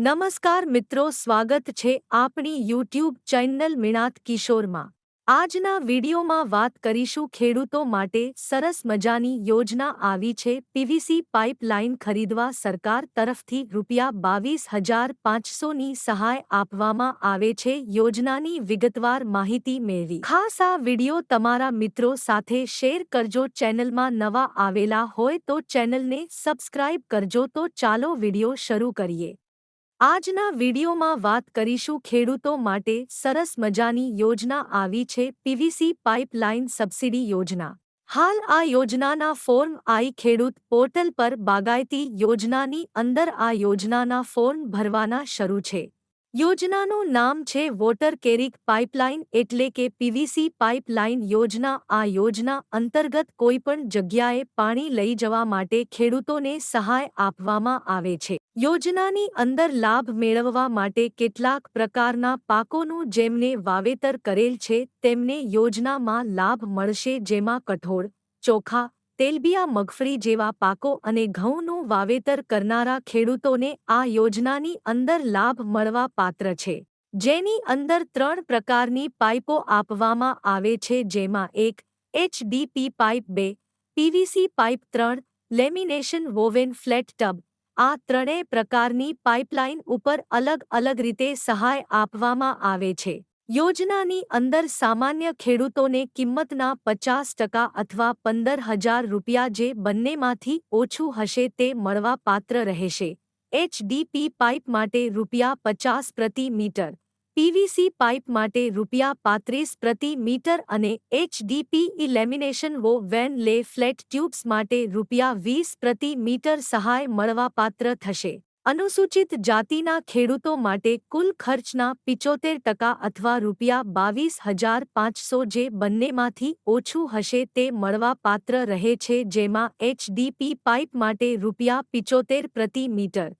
નમસ્કાર મિત્રો, સ્વાગત છે આપણી યુટ્યુબ ચેનલ મિણાત કિશોરમાં. આજના વિડીયોમાં વાત કરીશું ખેડૂતો માટે સરસ મજાની યોજના આવી છે, પીવીસી પાઇપલાઇન ખરીદવા સરકાર તરફથી રૂપિયા બાવીસ હજાર પાંચસોની સહાય આપવામાં આવે છે, યોજનાની વિગતવાર માહિતી મેળવી. ખાસ આ વીડિયો તમારા મિત્રો સાથે શેર કરજો, ચેનલમાં નવા આવેલા હોય તો ચેનલને સબસ્ક્રાઇબ કરજો, તો ચાલો વીડિયો શરૂ કરીએ. આજના વિડીયોમાં વાત કરીશું ખેડૂતો માટે સરસ મજાની યોજના આવી છે પીવીસી પાઇપલાઇન સબસિડી યોજના. હાલ આ યોજનાના ફોર્મ આઈ ખેડૂત પોર્ટલ પર બાગાયતી યોજનાની અંદર આ યોજનાના ફોર્મ ભરવાના શરૂ છે. યોજનાનું નામ છે વોટર કેરિક પાઇપલાઇન એટલે કે પીવીસી પાઇપલાઇન યોજના. આ યોજના અંતર્ગત કોઈપણ જગ્યાએ પાણી લઈ જવા માટે ખેડૂતોને સહાય આપવામાં આવે છે. યોજનાની અંદર લાભ મેળવવા માટે કેટલાક પ્રકારના પાકોનું જેમને વાવેતર કરેલ છે, તેમને યોજનામાં લાભ મળશે જેમાં કઠોળ, ચોખા તેલબિયા મગફળી જેવા પાકો અને ઘઉંનું વાવેતર કરનારા ખેડૂતોને આ યોજનાની અંદર લાભ મળવા પાત્ર છે. જેની અંદર ત્રણ પ્રકારની પાઇપો આપવામાં આવે છે, જેમાં એક એચડીપી પાઇપ, બે પીવીસી પાઇપ, ત્રણ લેમિનેશન વોવેન ફ્લેટ ટબ. આ ત્રણેય પ્રકારની પાઇપલાઇન ઉપર અલગ અલગ રીતે સહાય આપવામાં આવે છે. યોજનાની અંદર સામાન્ય ખેડૂતોને કિંમતના પચાસ ટકા અથવા પંદર હજાર રૂપિયા જે બંનેમાંથી ઓછું હશે તે મળવા પાત્ર રહેશે. એચડીપી પાઇપ માટે રૂપિયા પચાસ પ્રતિ મીટર, પીવીસી પાઇપ માટે રૂપિયા પાંત્રીસ પ્રતિ મીટર અને HDP lamination woven lay flat tubes માટે રૂપિયા વીસ પ્રતિ મીટર સહાય મળવાપાત્ર થશે. અનુસૂચિત જાતિના ખેડૂતો માટે કુલ ખર્ચના પિચોતેર ટકા અથવા રૂપિયા બાવીસ હજાર પાંચસો જે બંનેમાંથી ઓછું હશે તે મળવાપાત્ર રહે છે જેમાં એચડીપી પાઇપ માટે રૂપિયા પિચોતેર પ્રતિ મીટર.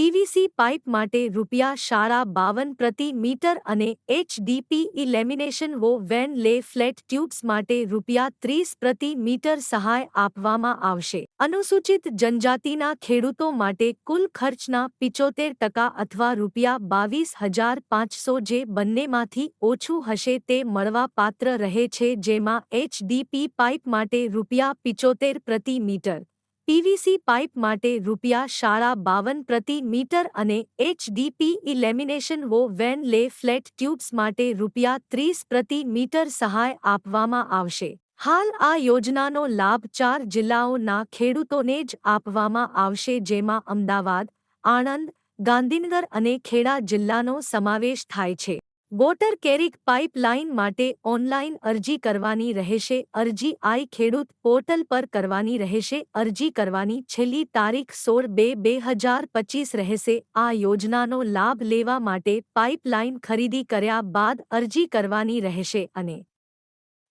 પીવીસી પાઇપ માટે રૂપિયા સાડા બાવન પ્રતિ મીટર અને HDP lamination woven lay flat tubes માટે રૂપિયા ત્રીસ પ્રતિ મીટર સહાય આપવામાં આવશે. અનુસૂચિત જનજાતિના ખેડૂતો માટે કુલ ખર્ચના પિચોતેર ટકા અથવા રૂપિયા બાવીસ હજાર પાંચસો જે બંનેમાંથી ઓછું હશે તે મળવા પાત્ર રહે છે જેમાં એચડીપી પાઇપ માટે રૂપિયા પિચોતેર પ્રતિ મીટર. પીવીસી પાઇપ માટે રૂપિયા શાળા બાવન પ્રતિ મીટર અને HDP lamination woven lay flat tubes માટે રૂપિયા ત્રીસ પ્રતિ મીટર સહાય આપવામાં આવશે. હાલ આ યોજનાનો લાભ ચાર જિલ્લાઓના ખેડૂતોને જ આપવામાં આવશે જેમાં અમદાવાદ, આણંદ, ગાંધીનગર અને ખેડા જિલ્લાનો સમાવેશ થાય છે. વોટર કેરિક પાઇપલાઇન માટે ઓનલાઇન અરજી કરવાની રહેશે. અરજી આઈ ખેડૂત પોર્ટલ પર કરવાની રહેશે. અરજી કરવાની છેલ્લી તારીખ સોળ બે બે હજાર પચીસ રહેશે. આ યોજનાનો લાભ લેવા માટે પાઇપલાઇન ખરીદી કર્યા બાદ અરજી કરવાની રહેશે અને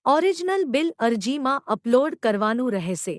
ઓરિજિનલ બિલ અરજીમાં અપલોડ કરવાનું રહેશે.